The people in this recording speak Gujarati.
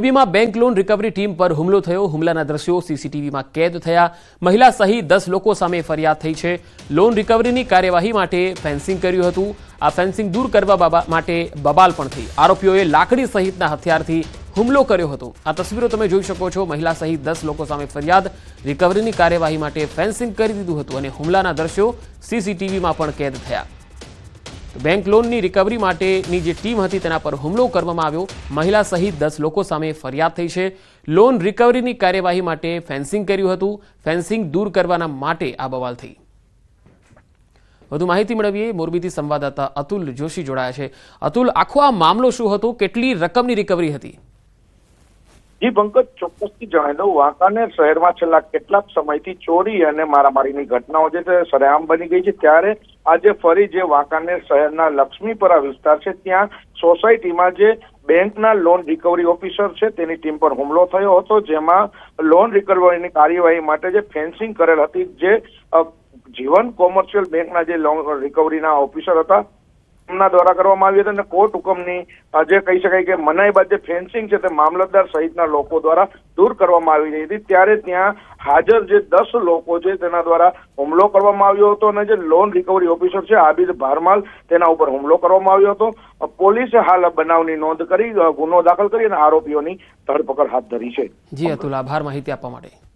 મોરબીમાં બેંક લોન રિકવરી ટીમ પર હુમલો થયો. હુમલાના દ્રશ્યો સીસીટીવીમાં કેદ થયા. મહિલા સહિત દસ લોકો સામે ફરિયાદ થઈ છે. લોન રિકવરીની કાર્યવાહી માટે ફેન્સિંગ કર્યું હતું. આ ફેન્સિંગ દૂર કરવા માટે બબાલ પણ થઈ. આરોપીઓએ લાકડી સહિતના હથિયારથી હુમલો કર્યો હતો. આ તસવીરો તમે જોઈ શકો છો. મહિલા સહિત દસ લોકો સામે ફરિયાદ. રિકવરીની કાર્યવાહી માટે ફેન્સિંગ કરી દીધું હતું અને હુમલાના દ્રશ્યો સીસીટીવીમાં પણ કેદ થયા. બેંક લોનની રિકવરી માટેની જે ટીમ હતી તેના પર હુમલો કરવામાં આવ્યો. મહિલા સહિત દસ લોકો સામે ફરિયાદ થઈ છે. લોન રિકવરીની કાર્યવાહી માટે ફેન્સિંગ કર્યું હતું. ફેન્સિંગ દૂર કરવાના માટે આ બવાલ થઈ. વધુ માહિતી મેળવીએ. મોરબીથી સંવાદદાતા અતુલ જોશી જોડાયા છે. અતુલ, આખો આ મામલો શું હતો? કેટલી રકમની રિકવરી હતી? જી, પંકજ, ચોક્કસથી જણાવી દઉં વાંકાનેર શહેરમાં છેલ્લા કેટલાક સમયથી ચોરી અને મારામારીની ઘટનાઓ જે સરેઆમ બની ગઈ છે. ત્યારે આજે ફરી જે વાંકાનેર શહેરના લક્ષ્મીપરા વિસ્તાર છે, ત્યાં સોસાયટીમાં જે બેંકના લોન રિકવરી ઓફિસર છે, તેની ટીમ પર હુમલો થયો હતો, જેમાં લોન રિકવરીની કાર્યવાહી માટે જે ફેન્સિંગ કરેલ હતી, જે જીવન કોમર્શિયલ બેંકના જે લોન રિકવરીના ઓફિસર હતા એમના દ્વારા કરવામાં આવી હતી અને કોર્ટ હુકમની જે કહી શકાય કે મનાઈ બાદ જે ફેન્સિંગ છે તે મામલતદાર સહિતના લોકો દ્વારા દૂર કરવામાં આવી રહી હતી. ત્યારે ત્યાં હાજર જે દસ લોકો છે તેના દ્વારા હુમલો કરવામાં આવ્યો હતો અને જે લોન રિકવરી ઓફિસર છે આબિદ ભારમાલ તેના ઉપર હુમલો કરવામાં આવ્યો હતો. પોલીસે હાલ બનાવની નોંધ કરી, ગુનો દાખલ કરી અને આરોપીઓની ધરપકડ હાથ ધરી છે. જી અતુલ, આભાર માહિતી આપવા માટે.